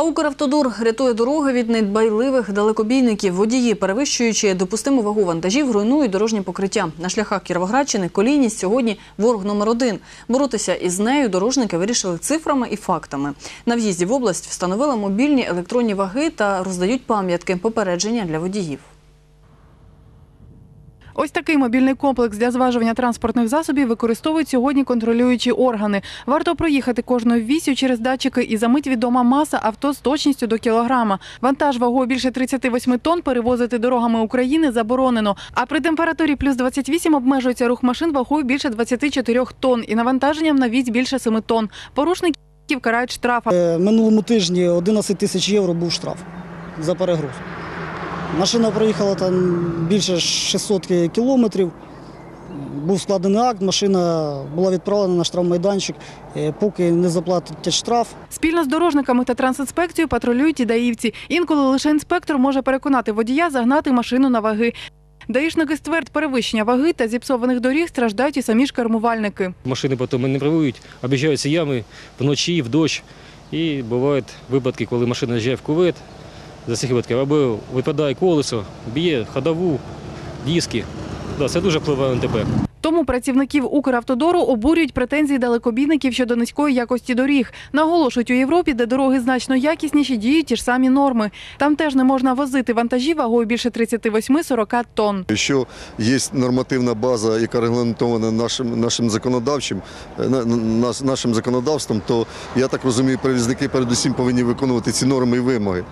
А рятує дороги від недбайливих далекобійників. Водії, перевищуючи допустиму вагу вантажів, руйнують дорожнє покриття. На шляхах Кіровоградщини колійність сьогодні ворог номер один. Боротися із нею дорожники вирішили цифрами і фактами. На в'їзді в область встановили мобільні електронні ваги та роздають пам'ятки попередження для водіїв. Ось такий мобільний комплекс для зважування транспортних засобів використовують сьогодні контролюючі органи. Варто проїхати кожною вісю через датчики і за мить відома маса авто з точністю до кілограма. Вантаж вагою більше 38 тонн перевозити дорогами України заборонено. А при температурі плюс 28 обмежується рух машин вагою більше 24 тонн і навантаженням на вісь більше 7 тонн. Порушників карають штрафами. Е, Минулому тижні 11 тисяч євро був штраф за перегруз. Машина проїхала там більше 600 кілометрів. Був складений акт, машина була відправлена на штрафмайданчик. Е, Поки не заплатять штраф, Спільно з дорожниками та трансінспекцією патрулюють і даївці. Інколи лише інспектор може переконати водія загнати машину на ваги. Даїшники стверд перевищення ваги та зіпсованих доріг страждають і самі ж кермувальники. Машини потім не правують, об'їжджаються ями вночі, в дощ. І бувають випадки, коли машина заїжджає в кувет, за цих випадає колесо, б'є ходову, диски. Да, це дуже впливає на ДТП. Тому працівників Укравтодору обурюють претензії далекобійників щодо низької якості доріг. Наголошують у Європі, де дороги значно якісніші, діють ті ж самі норми. Там теж не можна возити вантажі вагою більше 38-40 тонн. Якщо є нормативна база, яка регламентована нашим, нашим законодавчим, е, на- на- нашим законодавством, то я так розумію, перевізники передусім повинні виконувати ці норми і вимоги.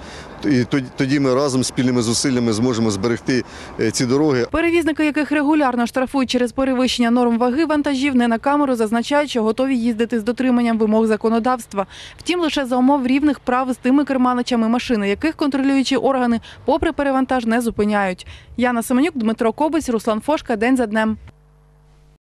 І тоді- тоді ми разом спільними зусиллями зможемо зберегти е, ці дороги. Перевізники, яких регулярно штрафують через перевищення норм ваги вантажів, не на камеру зазначають, що готові їздити з дотриманням вимог законодавства. Втім, лише за умов рівних прав з тими керманичами машини, яких контролюючі органи, попри перевантаж, не зупиняють. Яна Семенюк, Дмитро Кобець, Руслан Фошка. День за днем.